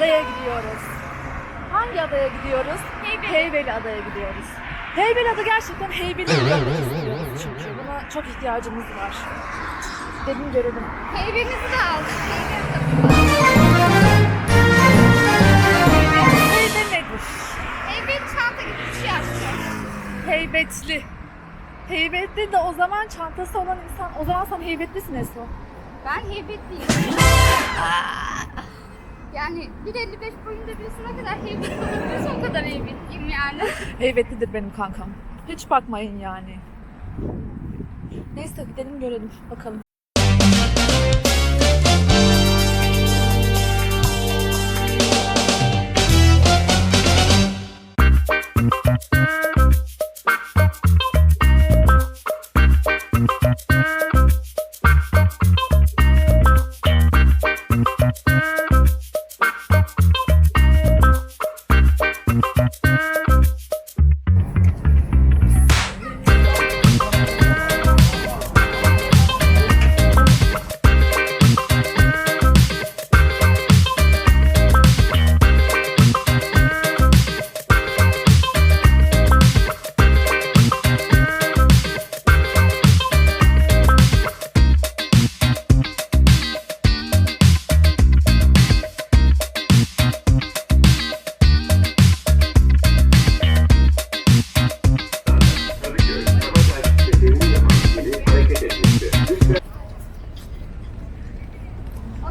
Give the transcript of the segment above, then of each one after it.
adaya gidiyoruz. Hangi adaya gidiyoruz? Heybeli. Heybeli adaya gidiyoruz. Heybeli ada gerçekten Heybeli görmek istiyoruz çünkü buna çok ihtiyacımız var. Dedim görelim. Heybemizi de aldık. Heybeli nedir? Heybet çanta gibi bir şey yapacağız. Heybetli. Heybetli de o zaman çantası olan insan, o zaman sen heybetlisin Esra. Ben heybetliyim. Yani 1.55 boyunda birisine kadar heybetli olabiliyorsa o kadar heybetliyim yani. Heybetlidir benim kankam. Hiç bakmayın yani. Neyse gidelim görelim bakalım.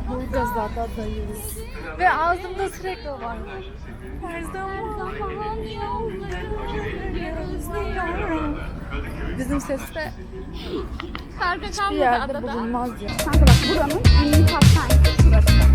Bulacağız zaten dayıyoruz. Ve ağzımda sürekli var. Her zaman. Bizim seste Karga bir kalmadı yerde adada. bulunmaz ya. Kanka bak buranın ünlü hastanesi şurası.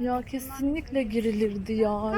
Ya kesinlikle girilirdi ya.